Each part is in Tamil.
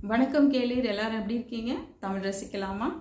வணக்கம் கேளீர் எல்லாரும் எப்படி இருக்கீங்க? தமிழ் ரசிக்கலாமா?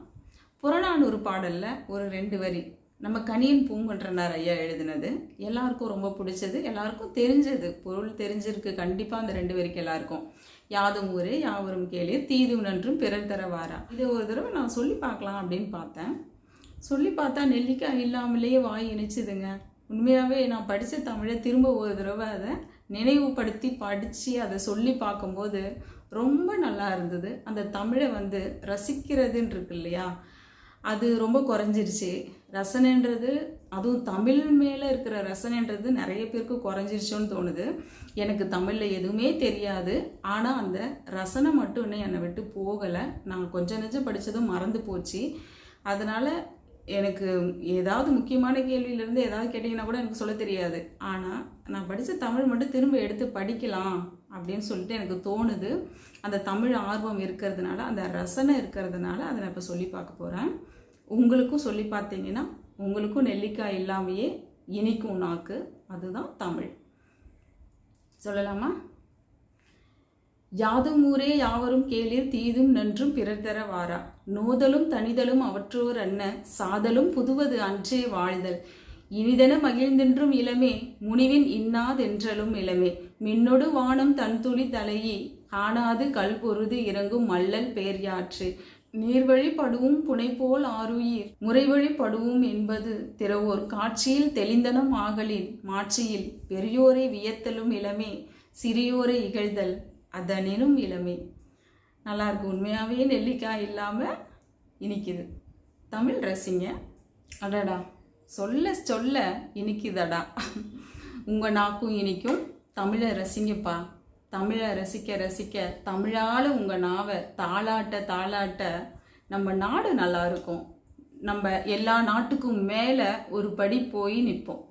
புறநானூறு பாடலில் ஒரு ரெண்டு வரி. நம்ம கனியின் பூங்குன்றனார் ஐயா எழுதினது. எல்லாருக்கும் ரொம்ப பிடிச்சது எல்லாருக்கும் தெரிஞ்சது. பொருள் தெரிஞ்சிருக்கு கண்டிப்பாக அந்த ரெண்டு வரிக்கு எல்லாருக்கும். யாதும் ஊரே யாவரும் கேளீர் தீதும் நன்றும் பிறர் தர வாரா இதை ஒரு தடவை நான் சொல்லி பார்க்கலாம் அப்படின்னு பார்த்தேன். சொல்லி பார்த்தா நெல்லிக்காய் இல்லாமலேயே வாய் இணைச்சுதுங்க உண்மையாகவே நான் படித்த தமிழை திரும்ப ஒரு தடவை அதை நினைவுபடுத்தி படித்து அதை சொல்லி பார்க்கும்போது ரொம்ப நல்லா இருந்தது. அந்த தமிழை வந்து ரசிக்கிறதுன்னு இருக்கு இல்லையா? அது ரொம்ப குறைஞ்சிருச்சு. ரசனைன்றது அதுவும் தமிழ் மேலே இருக்கிற ரசனைன்றது நிறைய பேருக்கு குறைஞ்சிருச்சோன்னு தோணுது. எனக்கு தமிழில் எதுவுமே தெரியாது. ஆனால் அந்த ரசனை மட்டும் இன்னும் என்னை விட்டு போகலை. நான் கொஞ்சம் நெஞ்சம் படித்ததும் மறந்து போச்சு. அதனால் எனக்கு ஏதாவது முக்கியமான கேள்வியிலேருந்து ஏதாவது கேட்டிங்கன்னா கூட எனக்கு சொல்ல தெரியாது. ஆனால் நான் படித்த தமிழ் மட்டும் திரும்ப எடுத்து படிக்கலாம் அப்படின்னு சொல்லிட்டு எனக்கு தோணுது. அந்த தமிழ் ஆர்வம் இருக்கிறதுனால அந்த ரசனை இருக்கிறதுனால அதை நான் இப்போ சொல்லி பார்க்க போகிறேன் உங்களுக்கும் சொல்லி பார்த்தீங்கன்னா உங்களுக்கும் நெல்லிக்காய் இல்லாமையே இனிக்கும் நாக்கு அதுதான் தமிழ். சொல்லலாமா? யாதும் ஊரே யாவரும் கேளிர் தீதும் நன்றும் பிறர் தர வாரா. நோதலும் தனிதலும் அவற்றோர் அன்ன சாதலும் புதுவது அன்றே வாழ்தல். இனிதென மகிழ்ந்தென்றும் இளமே முனிவின் இன்னாதென்றலும் இளமே. மின்னொடு வானம் தன்துளி தலையி காணாது கல்பொருது இறங்கும் மல்லல் பேர்யாற்று. நீர்வழி படுவும் புனைபோல் ஆருயிர் முறைவழி படுவும் என்பது திறவோர். காட்சியில் தெளிந்தனம் ஆகலின் மாட்சியில் பெரியோரை வியத்தலும் இளமே சிறியோரை இகழ்தல். அதனினும் இளமை. நல்லா இருக்கு உண்மையாகவே நெல்லிக்காய் இல்லாமல் இனிக்குது. தமிழ் ரசிங்க. அடடா. சொல்ல சொல்ல இனிக்குதடா. உங்கள் நாக்கும் இனிக்கும். தமிழை ரசிங்கப்பா. தமிழை ரசிக்க ரசிக்க தமிழால் உங்கள் நாவை தாளாட்ட தாளாட்ட நம்ம நாடு நல்லா இருக்கும் நம்ம எல்லா நாட்டுக்கும் மேலே ஒரு படி போய் நிற்போம்.